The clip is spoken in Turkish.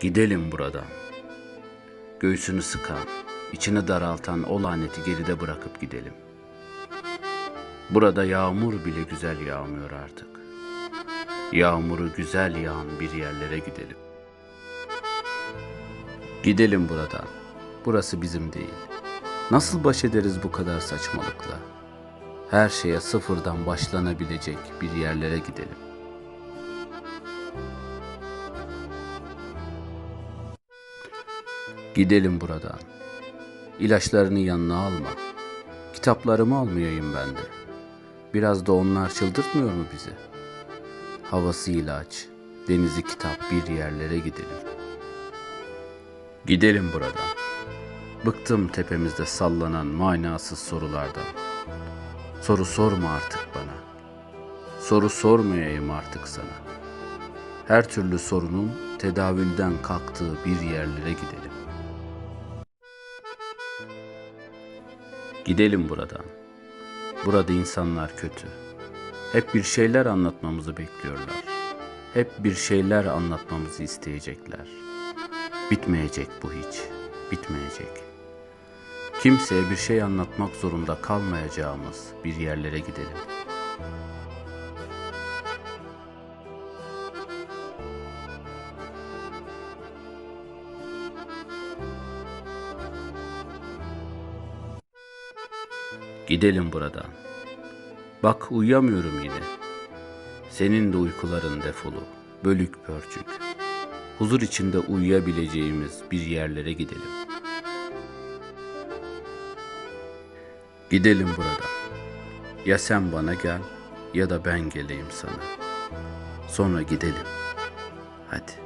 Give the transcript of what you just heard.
Gidelim buradan. Göğsünü sıkan, içini daraltan o laneti geride bırakıp gidelim. Burada yağmur bile güzel yağmıyor artık. Yağmuru güzel yağan bir yerlere gidelim. Gidelim buradan. Burası bizim değil. Nasıl baş ederiz bu kadar saçmalıkla? Her şeye sıfırdan başlanabilecek bir yerlere gidelim. Gidelim buradan. İlaçlarını yanına alma. Kitaplarımı almayayım ben de. Biraz da onlar çıldırtmıyor mu bizi? Havası ilaç, denizi kitap bir yerlere gidelim. Gidelim buradan. Bıktım tepemizde sallanan manasız sorulardan. Soru sorma artık bana. Soru sormayayım artık sana. Her türlü sorunun tedavülden kalktığı bir yerlere gidelim. Gidelim buradan. Burada insanlar kötü. Hep bir şeyler anlatmamızı bekliyorlar. Hep bir şeyler anlatmamızı isteyecekler. Bitmeyecek bu hiç. Bitmeyecek. Kimseye bir şey anlatmak zorunda kalmayacağımız bir yerlere gidelim. Gidelim buradan. Bak uyuyamıyorum yine. Senin de uykuların defolu, bölük pörçük. Huzur içinde uyuyabileceğimiz bir yerlere gidelim. Gidelim buradan. Ya sen bana gel ya da ben geleyim sana. Sonra gidelim. Hadi.